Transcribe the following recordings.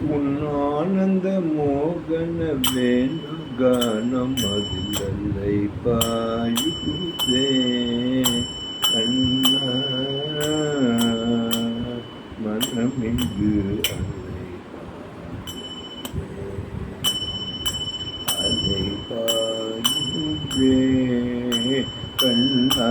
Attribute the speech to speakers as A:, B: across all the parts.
A: உன் ஆனந்த மோகன வேணுகானம் அதில்லை பாயுதே. கண்ணா மனமிங்கு அலை பாயுதே. கண்ணா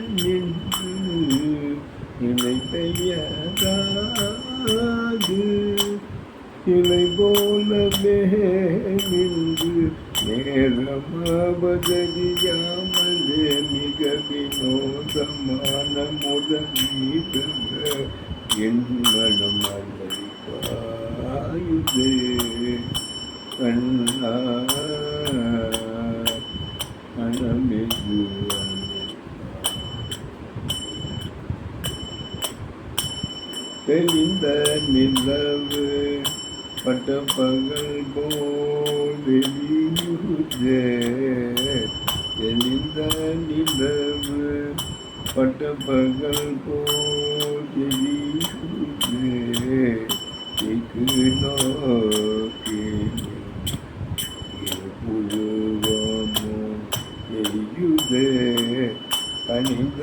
A: நின்று நேரமாவதறியாமலே மிக வினோதமான முதலீடுக என் மனம் அழைப்பாயுதே கண்ணா மனமெது தெளிந்த நிலவு பட்ட பகல் போல் வெளியுதே நிலவு பட்ட பகல் போல் வெளியுதே நோக்கி புழுவமோ எரியுதே கணித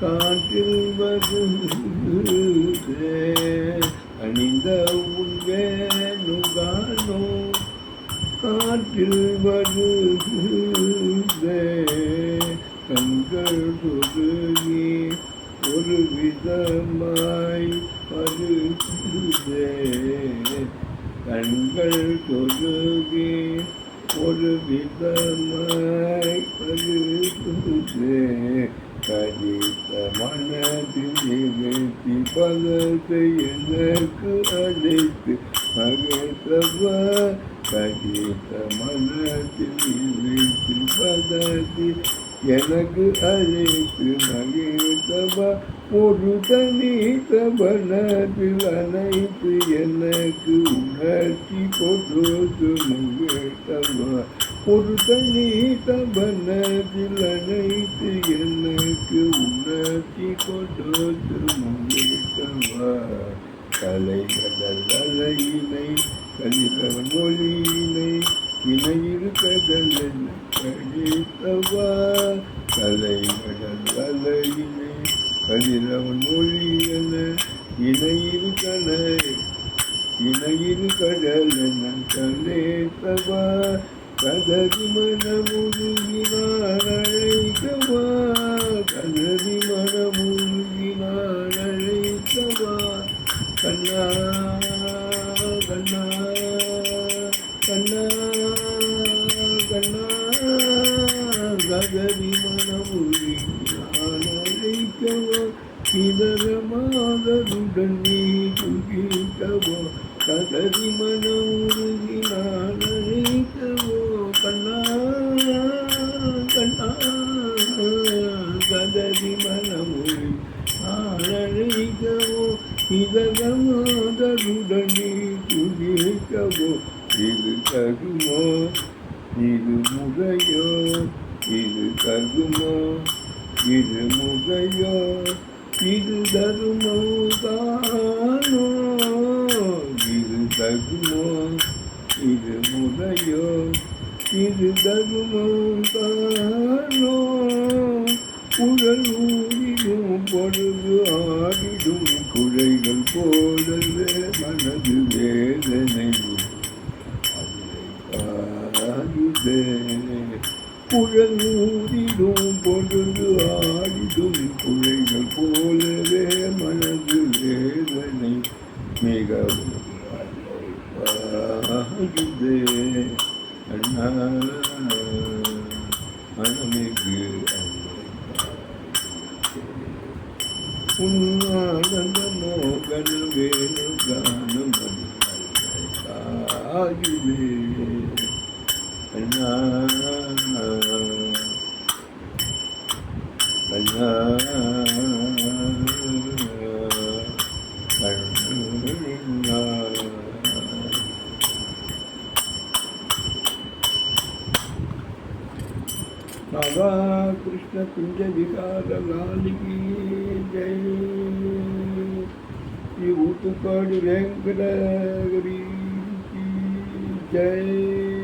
A: காற்றில் வருதே அணிந்த உன்வேணுகானோ காற்றில் வருது. கண்கள் ஒரு விதமாய் வருதே கண்கள் தொழுகே ஒரு விதமாய் வருதே கடித்த மனதில் நிகழ்த்தி பலத்தை எனக்கு அழைத்து மகத்தவா கடித்த மனதில் நிகழ்த்தி பலத்தை எனக்கு அழைத்து மகிழ்த்தபா ஒரு தனி தபனத்தில் அனைத்து எனக்கு உணர்ச்சி கொடுத்து மகிழ்த்தபா ஒரு தனி தபனத்தில் அனைத்து எனக்கு உணர்ச்சி கொடுத்து மகிழ்த்தபா கலை கடல் அலையினை கலிதவன் மொழியினை இணையிரு கடல் கழித்தவா? கலை கடல் கதிரவன் கலிரவன் மொழி என இணையிரு கடை இணையில் கடல் என கலேத்தவா கதறி மனமுருகினான் அழைக்கவா? கதறி இதரமாதருடன் நீ துகிக்கவோ கதறி மனமுருகினான் அழைக்கவோ கண்ணா கண்ணா கதறி மனமுருகி அழைக்கவோ இதரமாதருடன் நீ துகிக்கவோ இது தகுமோ? இது முறையோ? இது தகுமோ? இது முறையோ? இது தருமோதானோ இது தகுமோ இது முறையோ இது தருமோதானோ ஊறிடும் பொழுது ஆடிடும் குழைகள் போல் புழல் ஊதிடும் பொழுது ஆடிடும் குழைகள் போலவே மனது வேதனை மிகவும் அலைப்பாயுதே அண்ணா மனமிகு உன்னானந்த மோகன வேணு கானம் ஆயுதே அண்ணா बाबा कृष्ण कुंज विकार लाल की जय ऊतुकड़ वेंकट की जय